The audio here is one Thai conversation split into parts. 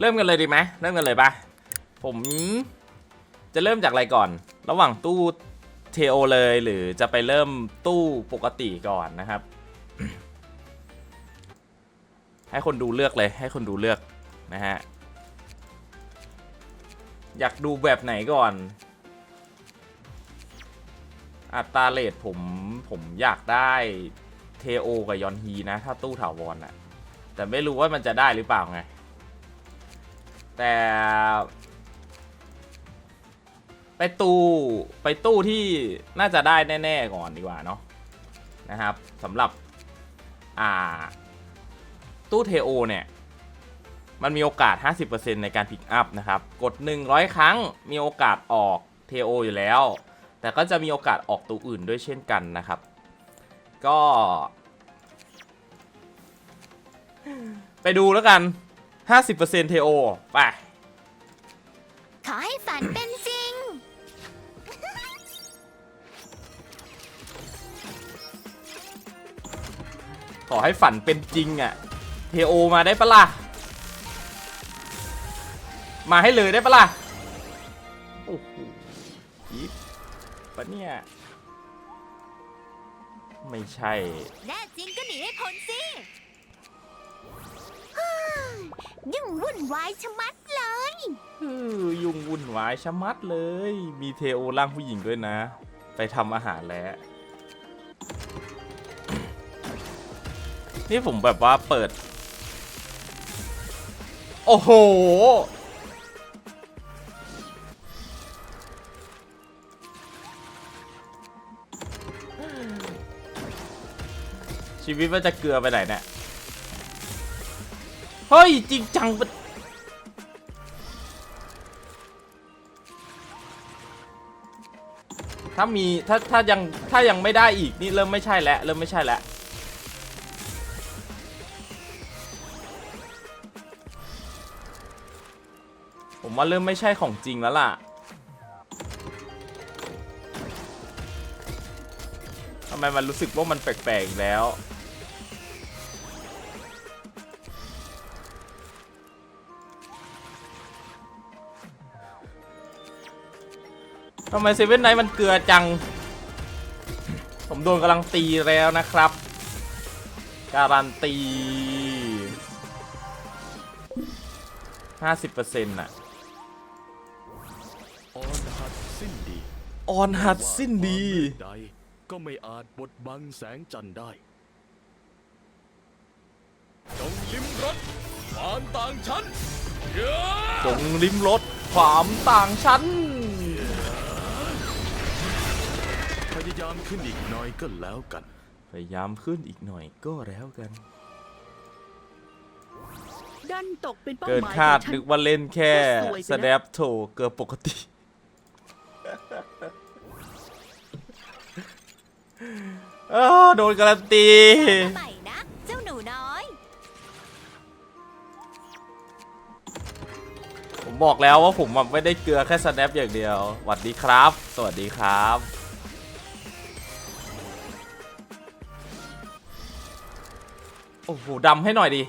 เริ่มกันเลยดีไหมเริ่มกันเลยปะผมจะเริ่มจากอะไรก่อน ระหว่างตู้เทโอเลยหรือจะไปเริ่มตู้ปกติก่อนนะครับ ให้คนดูเลือกเลย ให้คนดูเลือกนะฮะ อยากดูแบบไหนก่อน อัตราเลทผมผมอยากได้เทโอกับยอนฮีนะ ถ้าตู้ถาวรอะแต่ไม่รู้ว่ามันจะได้หรือเปล่าไง แต่ไปตู้ไปตู้ที่น่าจะได้แน่ ๆ ก่อนดีกว่าเนาะนะครับสำหรับอ่าตู้เทโอเนี่ย มันมีโอกาส 50%ในการพิกอัพนะครับ กด 100 ครั้งมีโอกาสออกเทโออยู่แล้ว แต่ก็จะมีโอกาสออกตัวอื่นด้วยเช่นกันนะครับ ก็ ไปดูแล้วกัน 50%เทโอไปขอให้ฝันเป็นจริง ขอให้ฝันเป็นจริงอะ่ะ เทโอมาได้ปะล่ะ มาให้เลยได้ปะล่ะ โอ้โหยิบปะเนี่ย ไม่ใช่ แน่จริงก็หนีให้พ้นสิฮ่า ยุ่งวุ่นวายชะมัดเลยฮือยุ่งวุ่นวายชะมัดเลย มีเทโอร่างผู้หญิงด้วยนะ ไปทำอาหารแล้ว นี่ผมแบบว่าเปิด โอ้โห ชีวิตว่าจะเกลือไปไหนเนี่ย เฮ้ย จริงจังปะถ้ามีถ้าถ้ายังถ้ายังไม่ได้อีกนี่เริ่มไม่ใช่แล้วเริ่มไม่ใช่แล้วผมว่าเริ่มไม่ใช่ของจริงแล้วล่ะทำไมมันรู้สึกว่ามันแปลกๆแล้ว ทำไมเซเว่นไนท์มันเกลือจัง ผมโดนกำลังตีแล้วนะครับ การันตี 50%น่ะ ออนหัดสิ้นดีออนหัดสิ้นดี ว่าความมืดใดก็ไม่อาจบดบังแสงจันทร์ได้ จงลิ้มรสความต่างชั้นเย้จงลิ้มรสความต่างชั้น พยายามขึ้นอีกหน่อยก็แล้วกัน พยายามขึ้นอีกหน่อยก็แล้วกัน ดันตกเป็นเป้าเกินหมายคาดของฉันึกว่าเล่นแค่ก็สวยไปสนะแนปโถเกือบปกติ เออโดนการันตี ใหม่นะ เจ้าหนูน้อย ผมบอกแล้วว่าผมอะไม่ได้เกลือแค่สแนปอย่างเดียวสวัสดีครับ สวัสดีครับ อ้โหดำให้หน่อยดิ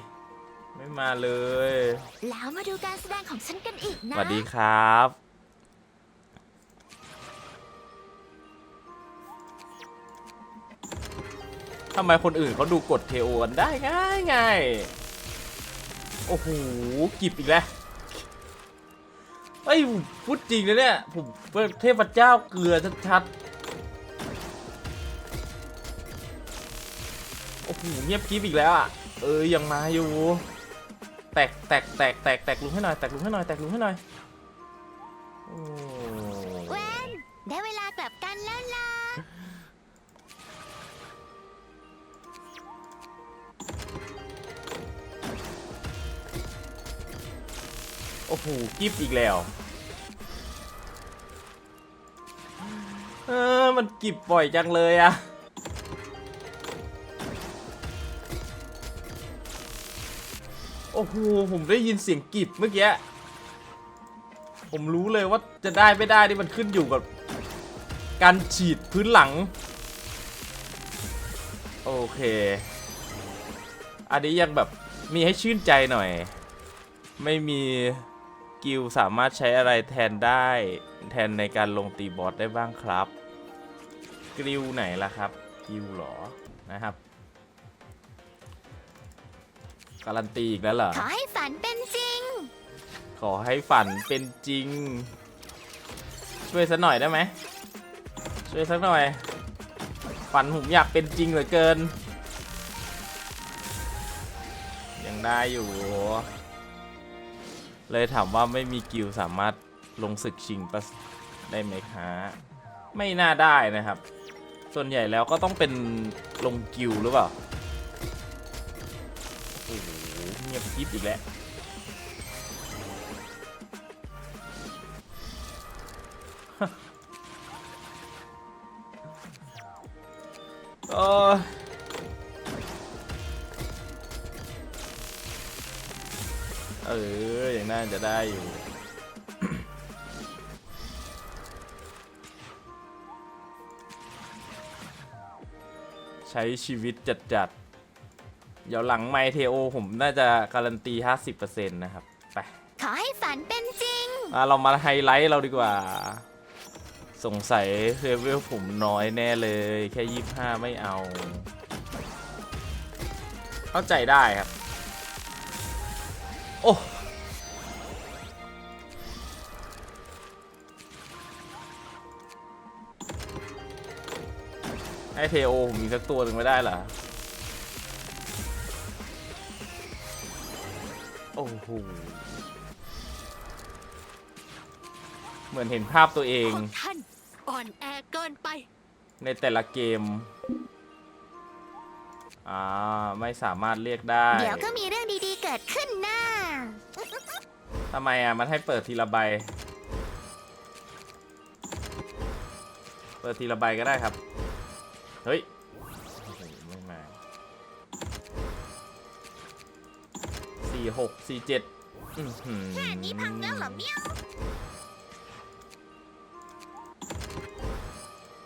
ไม่มาเลย แล้วมาดูการแสดงของฉันกันอีกสนะวัสดีครับ ทำไมคนอื่นเขาดูกดเทโอกันได้ง่ายง่ายโอ้โห กิบอีกแล้วเอ้ยพูดจริงนะเนี่ย ผมเป็นเทพเจ้าเกลือชัดๆ เงียบกริบอีกแล้วอะ เออยังมาอยู่ แตกแตกแตกแตกแตกลุงให้หน่อยแตกลุงให้หน่อยแตกลุงให้หน่อยโอ้เวนได้เวลากลับกันแล้วล่ะโอ้โหกิฟอีกแล้วเออมันกิบบ่อยจังเลยอะ อ้โหผมได้ยินเสียงกิบเมื่อกี้ผมรู้เลยว่าจะได้ไม่ได้นี่มันขึ้นอยู่กับการฉีดพื้นหลัง โอเค อันนี้ยังแบบมีให้ชื่นใจหน่อย ไม่มีกิลสามารถใช้อะไรแทนได้ แทนในการลงตีบอสได้บ้างครับ กิลไหนล่ะครับ กิลหรอนะครับ การันตีอีกแล้วเหรอ ขอให้ฝันเป็นจริง ขอให้ฝันเป็นจริง ช่วยสักหน่อยได้ไหม ช่วยสักหน่อย ฝันผมอยากเป็นจริงเหลือเกิน ยังได้อยู่ เลยถามว่าไม่มีกิลสามารถลงศึกชิงปะได้ไหมคะไม่น่าได้นะครับ ส่วนใหญ่แล้วก็ต้องเป็นลงกิลหรือเปล่าโอ้โหเงียบกริบอีกแล้วโอ้เอออย่างน่าจะได้อยู่ใช้ชีวิตจัดๆ เดี๋ยวหลังไมเทโอผมน่าจะการันตี 50%นะครับ ไป ขอให้ฝันเป็นจริง อะเรามาไฮไลท์เราดีกว่า สงสัยเลเวลผมน้อยแน่เลย แค่ 25 ไม่เอา เข้าใจได้ครับ โอ้ให้เทโอผมมีสักตัวหนึ่งไม่ได้เหรอ อ้โหเหมือนเห็นภาพตัวเอง พวกท่านอ่อนแอเกินไป ในแต่ละเกม อ่า ไม่สามารถเรียกได้ เดี๋ยวก็มีเรื่องดีๆเกิดขึ้นนะทำไมอะ มันให้เปิดทีละใบ เปิดทีละใบก็ได้ครับ เฮ้ย สี่หกสี่เจ็ดแค่นี้พังแล้วเหรอเมียว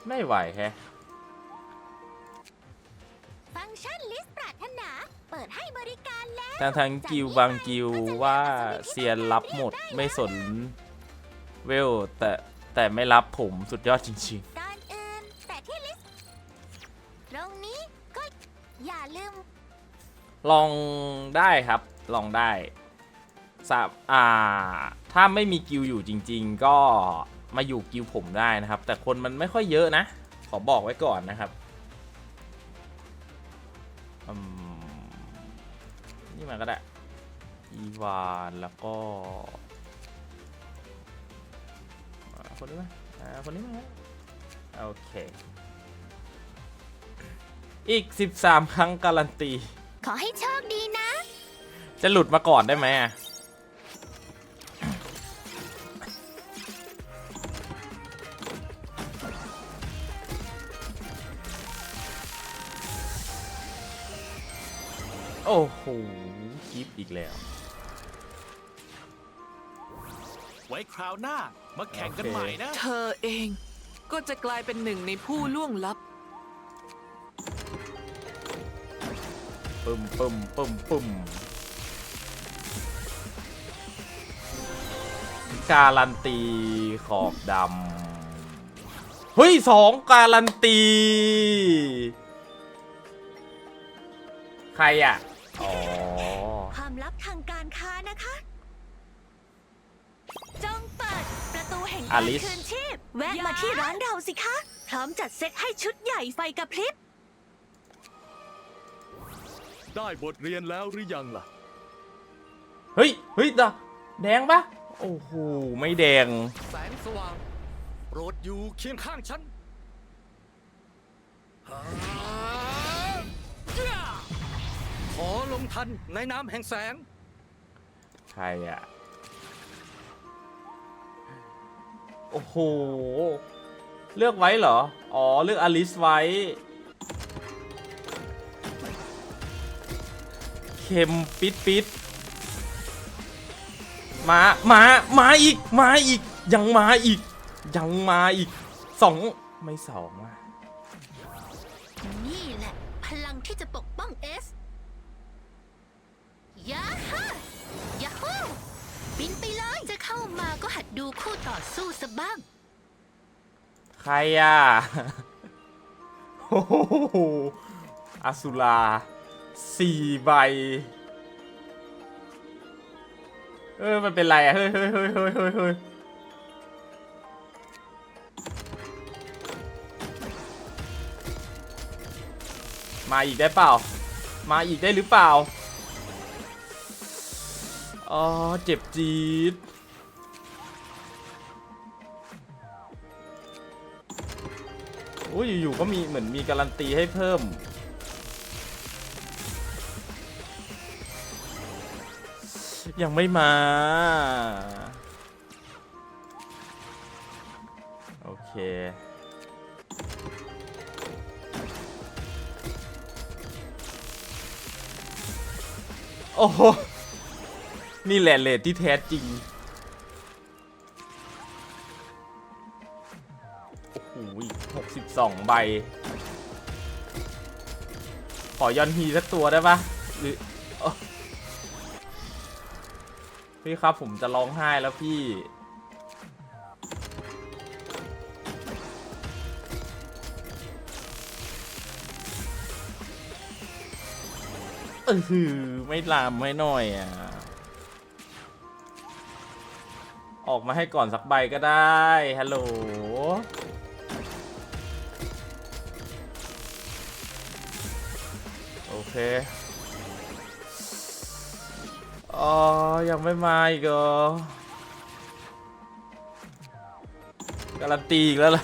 ไม่ไหวแฮะ ฟังก์ชันลิสต์ปรารถนา เปิดให้บริการแล้วทางทางกิวบางกิวว่าเซียนรับหมดไม่สนเวลแต่แต่ไม่รับผมสุดยอดจริงก่อนอื่นแต่ที่ลิสต์ตรงนี้ก็อย่าลืมๆลองได้ครับ ลองได้สาอ่า ถ้าไม่มีกิวอยู่จริง ๆ ก็มาอยู่กิวผมได้นะครับ แต่คนมันไม่ค่อยเยอะนะ ขอบอกไว้ก่อนนะครับนี่มาก็ได้อีวานแล้วก็คนนี้ไหมคนนี้ไหมโอเค อีก 13 ครั้งการันตี ขอให้โชคดีนะ จะหลุดมาก่อนได้ไหมอะโอ้โหกิฟอีกแล้ว ไว้คราวหน้า มาแข่งกันใหม่นะ เธอเองก็จะกลายเป็นหนึ่งในผู้ล่วงลับ ปึ้มปึ้มปึ้มปึ้ม การันตีขอบดำเฮ้ยสองการันตี ใครอะ อ๋อ ความลับทางการค้านะคะ จงเปิดประตูแห่งอการลิสคืนชีพ แวะมาที่ร้านเราสิคะ พร้อมจัดเซตให้ชุดใหญ่ไฟกระพริบ ได้บทเรียนแล้วหรือยังล่ะ เฮ้ย เฮ้ยดะแดงปะ โอ้โห ไม่แดง แสงสว่างโปรดอยู่เคียงข้างฉันขอลงทันในน้ำแห่งแสง ใครอะ โอ้โห เลือกไว้เหรอ อ๋อ เลือกอลิสไว้เค็มปิดปิด มามามาอีก มาอีก ยังมาอีก ยังมาอีกสองไม่สองอะนี่แหละ พลังที่จะปกป้องเอสยาฮะยาฮูบินไปเลยจะเข้ามาก็หัดดูคู่ต่อสู้ซะบ้าง ใครอะโอ้โหอสุราสี่ใบ เออมันเป็นไรอะเฮ้ยเฮ้ยเฮ้ยเฮ้ยเฮ้ยเฮ้ยมาอีกได้เปล่า มาอีกได้หรือเปล่า อ๋อ เจ็บจี๊ดโอ้ยอยู่ๆก็มีเหมือนมีการันตีให้เพิ่ม ยังไม่มา โอเค โอ้โห นี่แหละเลทที่แท้จริง โอ้โหหกสิบสองใบ ขอยอนฮีสักตัวได้ปะหรืออ้อ พี่ครับผมจะร้องไห้แล้วพี่ เออหือไม่ลามไม่หน่อยอะ ออกมาให้ก่อนสักใบก็ได้ ฮัลโหลโอเค อ๋อ ยังไม่มาอีกเหรอการันตีอีกแล้วล่ะ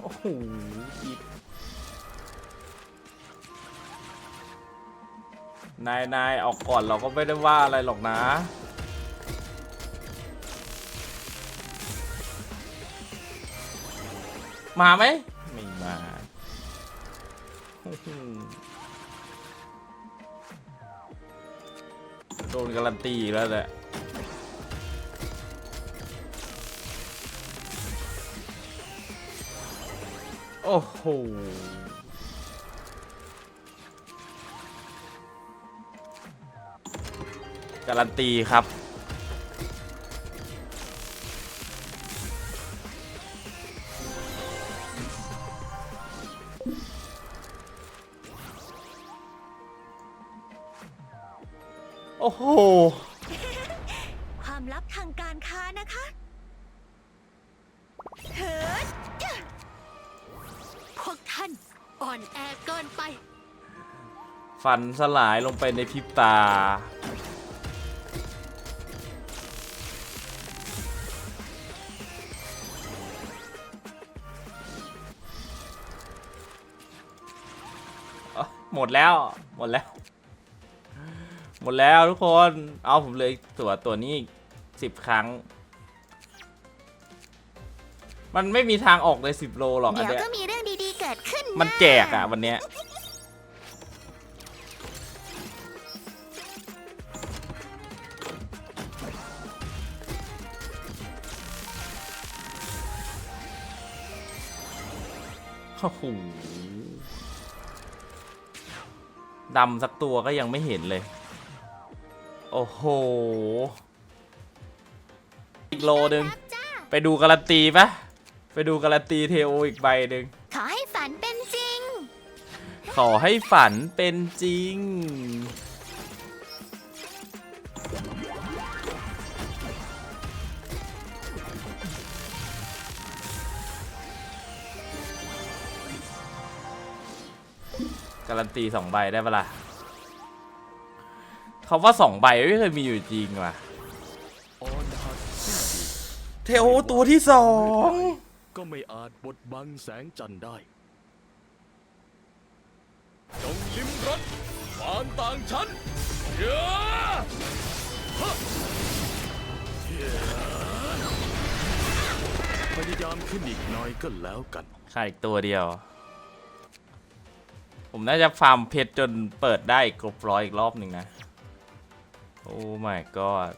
โอ้โหอีกนายนายออกก่อนเราก็ไม่ได้ว่าอะไรหรอกนะมาไหม โดนการันตีอีกแล้วแหละโอ้โหการันตีครับ โอ้โหความลับทางการค้านะคะเถิดพวกท่านอ่อนแอเกินไป ฟันสลายลงไปในพริบตาอะหมดแล้ว หมดแล้ว หมดแล้วทุกคน เอาผมเลยตัวตัวนี้สิบครั้ง มันไม่มีทางออกเลยสิบโลหรอกอันเดี๋ยวเนี้ยก็มีเรื่องดีๆเกิดขึ้นมันแจกอะวันเนี้ย โอ้โหดำสักตัวก็ยังไม่เห็นเลย โอ้โห อีกโลหนึ่งครับจ้าไปดูการันตีปะไปดูการันตีเทโออีกใบหนึ่งขอให้ฝันเป็นจริง ขอให้ฝันเป็นจริง การันตีสองใบได้ปะล่ะ เขาว่าสองใบไม่เคยมีอยู่จริงว่ะอ่อนหัดสิ้นดีเทโอตัวที่สองก็ไม่อาจบดบังแสงจันทร์ได้จงลิ้มรสความต่างชั้นเยอะฮะเย้พยายามขึ้นอีกหน่อยก็แล้วกันขาดอีกตัวเดียว ผมน่าจะฟาร์มเพชรจนเปิดได้ครบร้อยอีกรอบหนึ่งนะ โอ้ my god